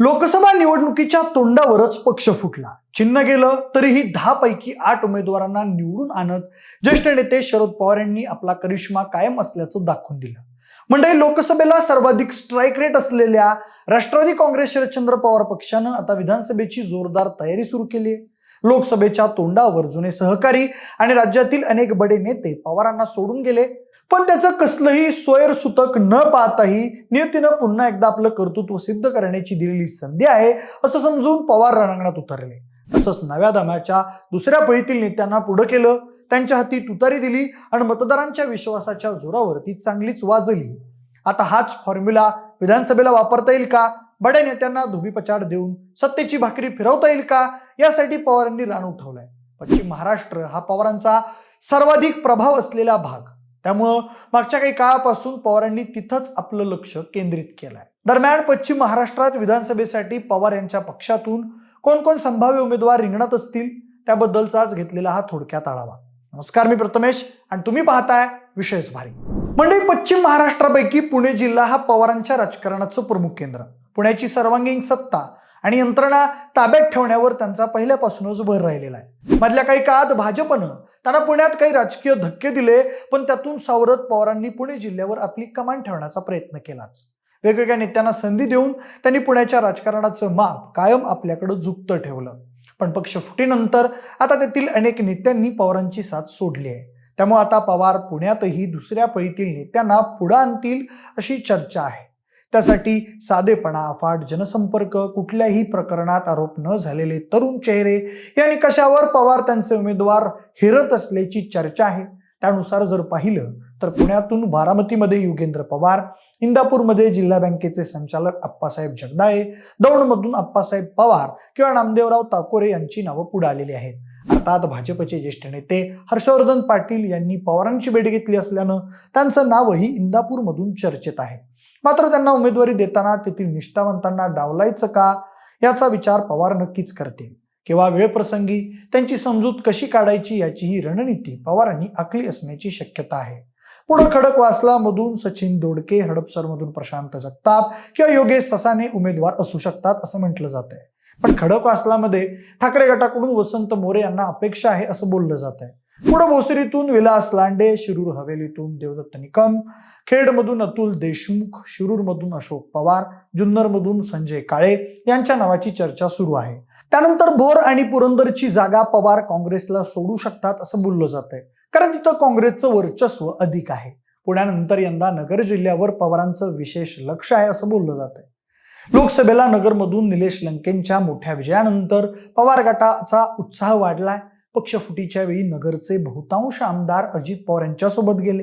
लोकसभा निवडणुकीच्या तोंडावरच पक्ष फुटला. चिन्ह गेलं तरीही दहा पैकी आठ उमेदवारांना निवडून आणत ज्येष्ठ नेते शरद पवार यांनी आपला करिश्मा कायम असल्याचं दाखवून दिलं. मंडळी लोकसभेला सर्वाधिक स्ट्राईक रेट असलेल्या राष्ट्रवादी काँग्रेस शरदचंद्र पवार पक्षानं आता विधानसभेची जोरदार तयारी सुरू केली आहे. लोकसभेच्या तोंडावर जुने सहकारी आणि राज्यातील अनेक बडे नेते पवारांना सोडून गेले. पण त्याचं कसलंही सोयरसुतक न पाहताही नियतीनं पुन्हा एकदा आपलं कर्तृत्व सिद्ध करण्याची दिलेली संधी आहे असं समजून पवार रणांगणात उतरले. तसंच नव्या दम्याच्या दुसऱ्या फळीतील नेत्यांना पुढं केलं त्यांच्या हाती तुतारी दिली आणि मतदारांच्या विश्वासाच्या जोरावर ती चांगलीच वाजली. आता हाच फॉर्म्युला विधानसभेला वापरता येईल का? बड्या नेत्यांना धोबीपचार देऊन सत्तेची भाकरी फिरवता येईल का? यासाठी पवारांनी रान उठवलाय. पश्चिम महाराष्ट्र हा पवारांचा सर्वाधिक प्रभाव असलेला भाग. त्यामुळं मागच्या काही काळापासून पवारांनी तिथंच आपलं लक्ष केंद्रित केलंय. दरम्यान पश्चिम महाराष्ट्रात विधानसभेसाठी पवार यांच्या पक्षातून कोण कोण संभाव्य उमेदवार रिंगणात असतील त्याबद्दलचाच घेतलेला हा थोडक्यात आढावा. नमस्कार मी प्रथमेश आणि तुम्ही पाहताय विशेष भारी. म्हणजे पश्चिम महाराष्ट्रापैकी पुणे जिल्हा हा पवारांच्या राजकारणाचं प्रमुख केंद्र. पुण्याची सर्वांगीण सत्ता आणि यंत्रणा ताब्यात ठेवण्यावर त्यांचा पहिल्यापासूनच भर राहिलेला आहे. मधल्या काही काळात भाजपनं त्यांना पुण्यात काही राजकीय धक्के दिले पण त्यातून सावरत पवारांनी पुणे जिल्ह्यावर आपली कमान ठेवण्याचा प्रयत्न केलाच. वेगवेगळ्या नेत्यांना संधी देऊन त्यांनी पुण्याच्या राजकारणाचं माप कायम आपल्याकडं झुकतं ठेवलं. पण पक्ष फुटीनंतर आता तेथील अनेक नेत्यांनी पवारांची साथ सोडली आहे. त्यामुळे आता पवार पुण्यातही दुसऱ्या पळीतील नेत्यांना पुढं आणतील अशी चर्चा आहे. त्यासाठी साधेपणा अफाट जनसंपर्क कुठल्याही प्रकरणात आरोप न झालेले तरुण चेहरे या निकषावर पवार त्यांचे उमेदवार हिरत असल्याची चर्चा आहे. त्यानुसार जर पाहिलं तर पुण्यातून बारामतीमध्ये युगेंद्र पवार इंदापूरमध्ये जिल्हा बँकेचे संचालक अप्पासाहेब जगदाळे दौंडमधून अप्पासाहेब पवार किंवा नामदेवराव ताकोरे यांची नावं पुढे आलेली आहेत. अर्थात भाजपचे ज्येष्ठ नेते हर्षवर्धन पाटील यांनी पवारांची भेट घेतली असल्यानं त्यांचं नावही इंदापूरमधून चर्चेत आहे. मात्र त्यांना उमेदवारी देताना तेथील निष्ठावंतांना डावलायचं का? याचा विचार पवार नक्कीच करतील. किंवा वेळप्रसंगी त्यांची समजूत कशी काढायची याची ही रणनीती पवारांनी आखली असण्याची शक्यता आहे. पुढे खडकवासला मधून सचिन दोडके हडपसरमधून प्रशांत जगताप किंवा योगेश ससाने उमेदवार असू शकतात असं म्हटलं जात आहे पण खडकवासलामध्ये ठाकरे गटाकडून वसंत मोरे यांना अपेक्षा आहे असं बोललं जात आहे पुढे भोसरीतून विलास लांडे शिरूर हवेलीतून देवदत्त निकम खेडमधून अतुल देशमुख शिरूरमधून अशोक पवार जुन्नरमधून संजय काळे यांच्या नावाची चर्चा सुरू आहे. त्यानंतर भोर आणि पुरंदरची जागा पवार काँग्रेसला सोडू शकतात असं बोललं जात कारण तिथं काँग्रेसचं वर्चस्व अधिक आहे. पुण्यानंतर यंदा नगर जिल्ह्यावर पवारांचं विशेष लक्ष आहे असं बोललं जात आहे लोकसभेला नगरमधून निलेश लंकेंच्या मोठ्या विजयानंतर पवार गटाचा उत्साह वाढलाय. पक्षफुटीच्या वेळी नगरचे बहुतांश आमदार अजित पवार यांच्यासोबत गेले.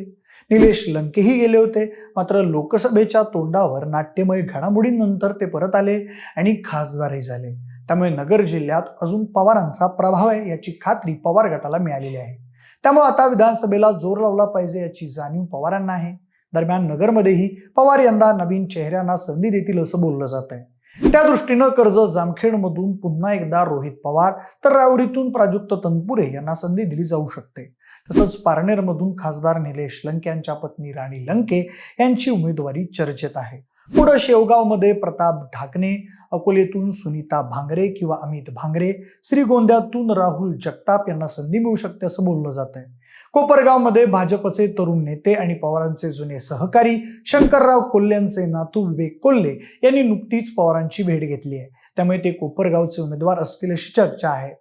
निलेश लंकेही गेले होते. मात्र लोकसभेच्या तोंडावर नाट्यमय घडामोडींनंतर ते परत आले आणि खासदारही झाले. त्यामुळे नगर जिल्ह्यात अजून पवारांचा प्रभाव आहे याची खात्री पवार गटाला मिळालेली आहे. त्यामुळे आता विधानसभेला जोर लावला पाहिजे याची जाणीव पवारांना आहे. दरम्यान नगरमध्येही पवार यंदा नवीन चेहऱ्यांना संधी देतील असं बोललं जात आहे. त्या दृष्टीनं कर्ज जामखेडमधून पुन्हा एकदा रोहित पवार तर रावरीतून प्राजुक्त तनपुरे यांना संधी दिली जाऊ शकते. तसंच पारनेरमधून खासदार निलेश लंके यांच्या पत्नी राणी लंके यांची उमेदवारी चर्चेत आहे. पुढं शेवगावमध्ये प्रताप ढाकणे अकोलेतून सुनीता भांगरे किंवा अमित भांगरे श्रीगोंद्यातून राहुल जगताप यांना संधी मिळू शकते असं बोललं जात आहे. कोपरगावमध्ये भाजपचे तरुण नेते आणि पवारांचे जुने सहकारी शंकरराव कोल्ह्यांचे नातू विवेक कोल्हे यांनी नुकतीच पवारांची भेट घेतली आहे. त्यामुळे ते कोपरगावचे उमेदवार असतील अशी चर्चा आहे.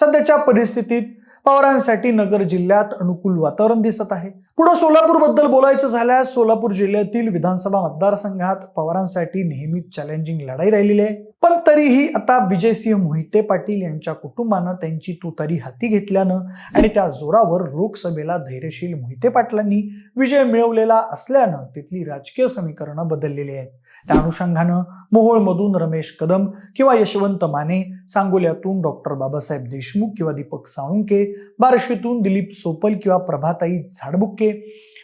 सध्याच्या परिस्थितीत पवारांसाठी नगर जिल्ह्यात अनुकूल वातावरण दिसत आहे. पुढे सोलापूरबद्दल बोलायचं झाल्यास सोलापूर जिल्ह्यातील विधानसभा मतदारसंघात पवारांसाठी नेहमीच चॅलेंजिंग लढाई राहिलेली आहे. पण तरीही आता विजयसिंह मोहिते पाटील यांच्या कुटुंबानं त्यांची तुतारी हाती घेतल्यानं आणि त्या जोरावर लोकसभेला धैर्यशील मोहिते पाटलांनी विजय मिळवलेला असल्यानं तिथली राजकीय समीकरणं बदललेली आहेत. त्या अनुषंगानं मोहोळमधून रमेश कदम किंवा यशवंत माने सांगोल्यातून डॉक्टर बाबासाहेब देशमुख किंवा दीपक साळुंके बार्शीतून दिलीप सोपल किंवा प्रभाताई झाडबुक्के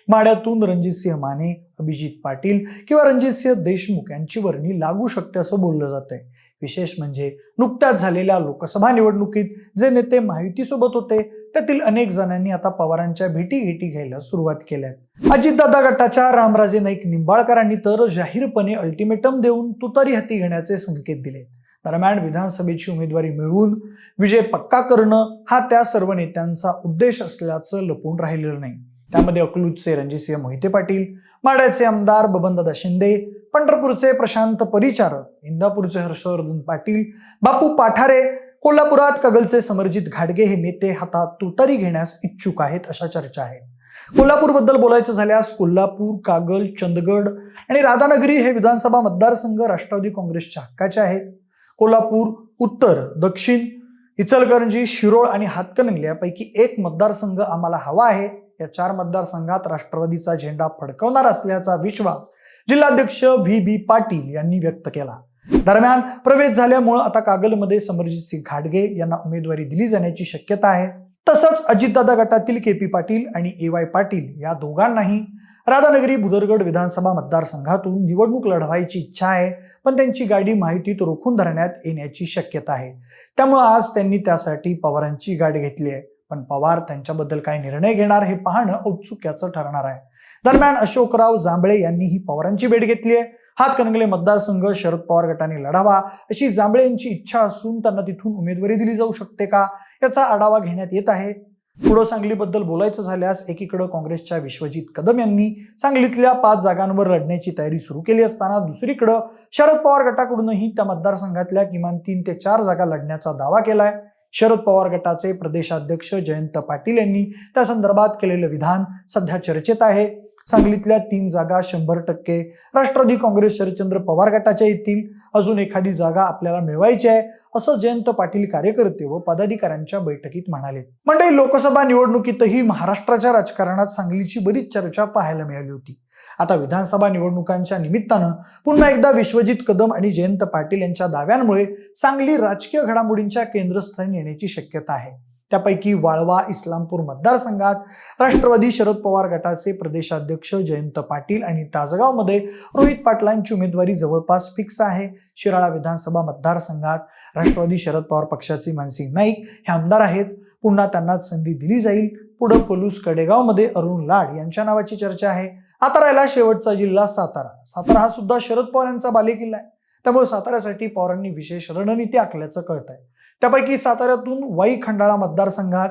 माड्यातून रणजितसिंह माने अभिजित पाटील किंवा रणजितसिंह देशमुख यांची वर्णी लागू शकते असं बोललं जात आहे विशेष म्हणजे नुकत्याच झालेल्या लोकसभा निवडणुकीत जे नेते माहितीसोबत होते त्यातील अनेक जणांनी आता पवारांच्या भेटी घेटी घ्यायला सुरुवात केल्यात. अजितदादा गटाच्या रामराजे नाईक निंबाळकरांनी तर जाहीरपणे अल्टिमेटम देऊन तुतारी हाती घेण्याचे संकेत दिले दरम्यान विधानसभेची उमेदवारी मिळवून विजय पक्का करणं हा त्या सर्व नेत्यांचा उद्देश असल्याचं लपून राहिलेलं नाही. त्यामध्ये अकलूजचे रणजितसिंह मोहिते पाटील माड्याचे आमदार बबनदादा शिंदे पंढरपूरचे प्रशांत परिचारक इंदापूरचे हर्षवर्धन पाटील बापू पाठारे कोल्हापुरात कगलचे समरजित घाडगे हे नेते हातात तुतारी घेण्यास इच्छुक आहेत अशा चर्चा आहेत. कोल्हापूरबद्दल बोलायचं झाल्यास कोल्हापूर कागल चंदगड आणि राधानगरी हे विधानसभा मतदारसंघ राष्ट्रवादी काँग्रेसच्या हक्काचे आहेत. कोल्हापूर उत्तर दक्षिण इचलकरंजी शिरोळ आणि हातकणंगले यापैकी एक मतदारसंघ आम्हाला हवा आहे. या चार मतदारसंघात राष्ट्रवादीचा झेंडा फडकवणार असल्याचा विश्वास जिल्हाध्यक्ष व्ही बी पाटील यांनी व्यक्त केला. दरम्यान प्रवेश झाल्यामुळं आता कागलमध्ये समरजित सिंग घाटगे यांना उमेदवारी दिली जाण्याची शक्यता आहे. तसंच अजितदादा गटातील के पी पाटील आणि ए वाय पाटील या दोघांनाही राधानगरी बुदरगड विधानसभा मतदारसंघातून निवडणूक लढवायची इच्छा आहे पण त्यांची गाडी माहितीत रोखून धरण्यात येण्याची शक्यता आहे. त्यामुळे आज त्यांनी त्यासाठी पवारांची गाडी घेतली आहे. पण पवार त्यांच्याबद्दल काय निर्णय घेणार हे पाहणं औत्सुक्याचं ठरणार आहे. दरम्यान अशोकराव जांभळे यांनी ही पवारांची भेट घेतली आहे हातकणंगले मतदारसंघ शरद पवार गटाने लढावा. अशी जांभळे यांची इच्छा असून त्यांना तिथून उमेदवारी दिली जाऊ शकते का? याचा आढावा घेण्यात येत आहे. पुढं सांगलीबद्दल बोलायचं झाल्यास एकीकडं काँग्रेसच्या विश्वजित कदम यांनी सांगलीतल्या पाच जागांवर लढण्याची तयारी सुरू केली असताना दुसरीकडं शरद पवार गटाकडूनही त्या मतदारसंघातल्या किमान तीन ते चार जागा लढण्याचा दावा केलाय. शरद पवार गटाचे प्रदेशाध्यक्ष जयंत पाटील यांनी त्या संदर्भात केलेलं विधान सध्या चर्चेत आहे. सांगलीतल्या तीन जागा शंभर टक्के. राष्ट्रवादी काँग्रेस शरदचंद्र पवार गटाच्या येतील. अजून एखादी जागा आपल्याला मिळवायची आहे असं जयंत पाटील कार्यकर्ते व पदाधिकाऱ्यांच्या बैठकीत म्हणाले. मंडळी लोकसभा निवडणुकीतही महाराष्ट्राच्या राजकारणात सांगलीची बरीच चर्चा पाहायला मिळाली होती. आता विधानसभा निवडणुकांच्या निमित्तानं पुन्हा एकदा विश्वजित कदम आणि जयंत पाटील यांच्या दाव्यांमुळे सांगली राजकीय घडामोडींच्या केंद्रस्थानी येण्याची शक्यता आहे. त्यापैकी वाळवा इस्लामपूर मतदारसंघात राष्ट्रवादी शरद पवार गटाचे प्रदेशाध्यक्ष जयंत पाटील आणि ताजगावमध्ये रोहित पाटलांची उमेदवारी जवळपास फिक्स आहे. शिराळा विधानसभा मतदारसंघात राष्ट्रवादी शरद पवार पक्षाचे मानसिंग नाईक हे आमदार आहेत. पुन्हा त्यांना संधी दिली जाईल. पुढं पलूस कडेगावमध्ये अरुण लाड यांच्या नावाची चर्चा आहे. आता राहिला शेवटचा जिल्हा सातारा. सातारा हा सुद्धा शरद पवार यांचा बालेकिल्ला आहे. त्यामुळे साताऱ्यासाठी पवारांनी विशेष रणनीती आखल्याचं कळत आहे त्यापैकी साताऱ्यातून वाई खंडाळा मतदारसंघात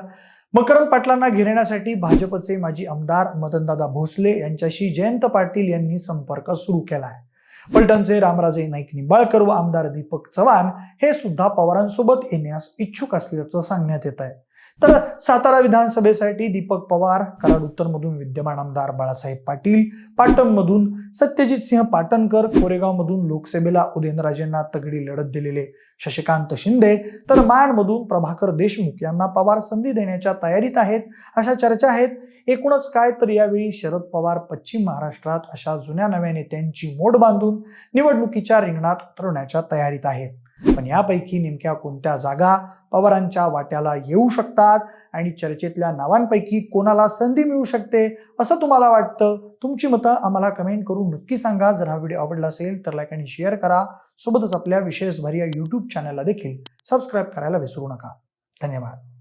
मकरंद पाटलांना घेरण्यासाठी भाजपचे माजी आमदार मदनदादा भोसले यांच्याशी जयंत पाटील यांनी संपर्क सुरू केला आहे पलटणचे रामराजे नाईक निंबाळकर व आमदार दीपक चव्हाण हे सुद्धा पवारांसोबत येण्यास इच्छुक असल्याचं सांगण्यात येत आहे तर सातारा विधानसभेसाठी दीपक पवार कराड उत्तरमधून विद्यमान आमदार बाळासाहेब पाटील पाटणमधून सत्यजित सिंह पाटणकर कोरेगावमधून लोकसभेला उदयनराजेंना तगडी लढत दिलेले शशिकांत शिंदे तर माणमधून प्रभाकर देशमुख यांना पवार संधी देण्याच्या तयारीत आहेत अशा चर्चा आहेत. एकूणच काय तर यावेळी शरद पवार पश्चिम महाराष्ट्रात अशा जुन्या नव्या नेत्यांची मोड बांधून निवडणुकीच्या रिंगणात उतरवण्याच्या तयारीत आहेत. पण यापैकी नेमक्या कोणत्या जागा पवारांच्या वाट्याला येऊ शकतात आणि चर्चेतल्या नावांपैकी कोणाला संधी मिळू शकते असं तुम्हाला वाटतं? तुमची मतं आम्हाला कमेंट करून नक्की सांगा. जर हा व्हिडिओ आवडला असेल तर लाईक आणि शेअर करा. सोबतच आपल्या विशेष भरी या यूट्यूब चॅनलला देखील सबस्क्राईब करायला विसरू नका. धन्यवाद.